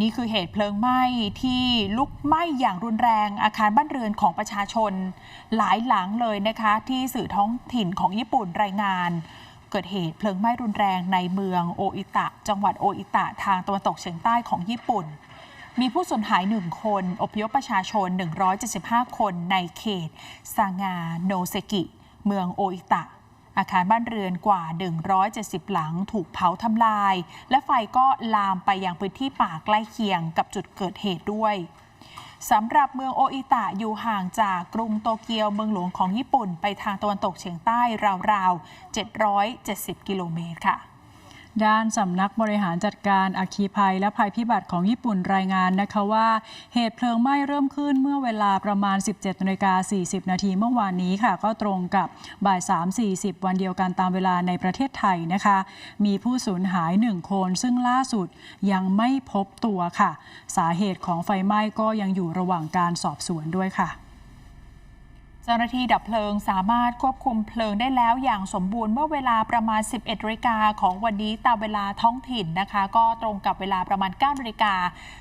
นี่คือเหตุเพลิงไหม้ที่ลุกไหม้อย่างรุนแรงอาคารบ้านเรือนของประชาชน หลายหลังเลยนะคะ ที่สื่อท้องถิ่นของญี่ปุ่นรายงาน เกิดเหตุเพลิงไหม้รุนแรงในเมืองโออิตะ จังหวัดโออิตะทางตะวันตกเฉียงใต้ของญี่ปุ่น มีผู้สูญหายหนึ่งคน อพยพประชาชน 175 คนในเขตซางาโนเซกิ เมืองโออิตะ อาคารบ้านเรือนกว่า 170 หลังถูกเผาทำลาย และไฟก็ลามไปยังพื้นที่ป่าใกล้เคียงกับจุดเกิดเหตุด้วยสำหรับเมืองโออิตะอยู่ห่างจากกรุงโตเกียวเมืองหลวงของญี่ปุ่น ไปทางตะวันตกเฉียงใต้ราวๆ 770 กิโลเมตรค่ะ ด้านสำนักบริหารจัดการอัคคีภัยและภัยพิบัติของญี่ปุ่นรายงานนะคะว่า เหตุเพลิงไหม้เริ่มขึ้นเมื่อเวลาประมาณ 17นาฬิกา40 นาทีเมื่อวานนี้ค่ะ ก็ตรงกับบ่าย 3.40 วันเดียวกันตามเวลาในประเทศไทยนะคะ มีผู้สูญหาย 1 คน ซึ่งล่าสุดยังไม่พบตัวค่ะ สาเหตุของไฟไหม้ก็ยังอยู่ระหว่างการสอบสวนด้วยค่ะ เจ้าหน้าที่ดับเพลิงสามารถควบคุมเพลิงได้แล้วอย่างสมบูรณ์เมื่อเวลาประมาณ 11นาฬิกาของวันนี้ตามเวลาท้องถิ่นนะคะ ก็ตรงกับเวลาประมาณ9นาฬิกา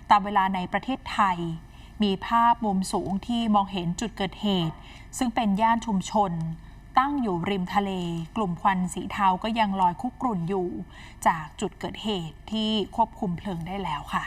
ตามเวลาในประเทศไทย มีภาพมุมสูงที่มองเห็นจุดเกิดเหตุ ซึ่งเป็นย่านชุมชน ตั้งอยู่ริมทะเล กลุ่มควันสีเทาก็ยังลอยคุกกรุ่นอยู่ จากจุดเกิดเหตุที่ควบคุมเพลิงได้แล้วค่ะ